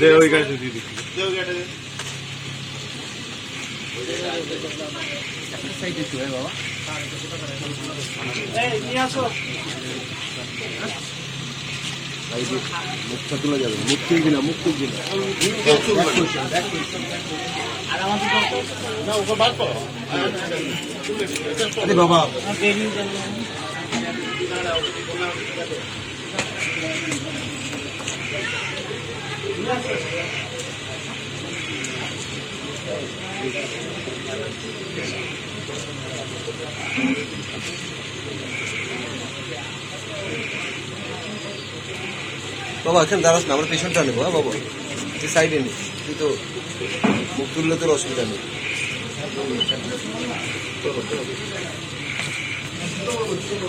দে, ওই গাড়িতে দিচ্ছি দে ওই মুখটা তুলে যাবে মুখ তুলবি না মুখ তুলবি না। আরে বাবা বাবা, এখানে দাঁড়াস না, আমরা পেছনটা নেব হ্যাঁ বাবা? তুই সাইডে নি তুই তো মুখ তুললে তোর অসুবিধা নেই। এটা পুরো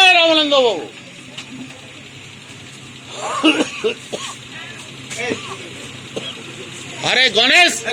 এই রামানন্দ বাবু। আরে গণেশ।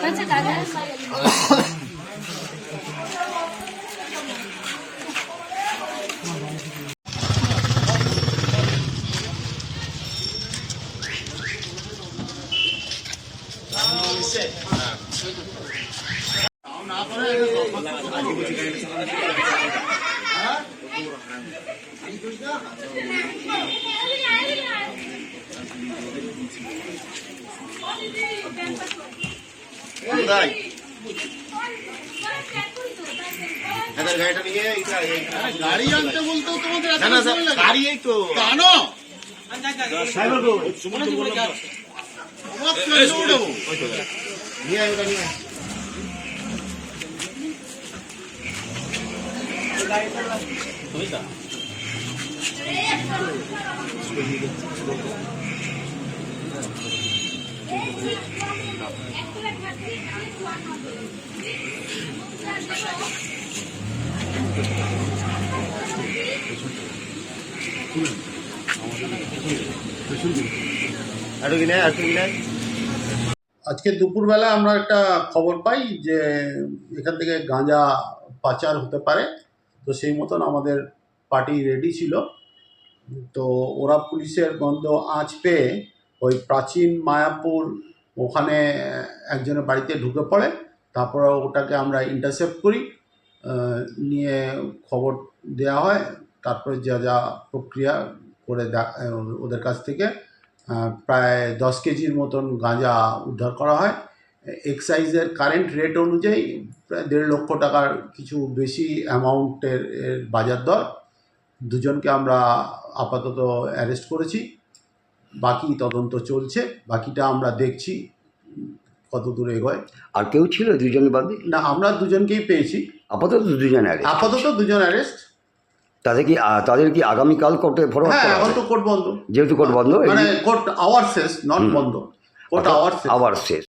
পয়সাও থাকে গাড়িটা নিয়ে গাড়ি আনতে বলতো তোমাদের গাড়ি এই তো আনো নিয়ে আয় নিয়ে আয়। একটু কিনে একটু কিনে আজকে দুপুরবেলা আমরা একটা খবর পাই যে এখান থেকে গাঁজা পাচার হতে পারে। তো সেই মতন আমাদের পার্টি রেডি ছিল। তো ওরা পুলিশের গন্ধ আঁচ পেয়ে ওই প্রাচীন মায়াপুর ওখানে একজনের বাড়িতে ঢুকে পড়ে। তারপর ওটাকে আমরা ইন্টারসেপ্ট করি নিয়ে খবর দেওয়া হয়। তারপরে যা যা প্রক্রিয়া করে ওদের কাছ থেকে প্রায় দশ কেজির মতন গাঁজা উদ্ধার করা হয়। এক্সাইজের কারেন্ট রেট অনুযায়ী প্রায় দেড় লক্ষ টাকার কিছু বেশি অ্যামাউন্টের এর বাজার দর দুজনকে আমরা আপাতত অ্যারেস্ট করেছি। বাকি তদন্ত চলছে। বাকিটা আমরা দেখছি কত দূর এগোয়। আর কেউ ছিল দুজন বাদে? না আমরা দুজনকেই পেয়েছি। আপাতত দুজন আপাতত দুজন অ্যারেস্ট তাদের কি তাদের কি আগামীকাল কোর্টে ফরওয়ার্ড হ্যাঁ এখন তো কোর্ট বন্ধ। যেহেতু কোর্ট বন্ধ মানে কোর্ট আওয়ার শেষ নট বন্ধ। কোর্ট আওয়ার শেষ। আবার শেষ।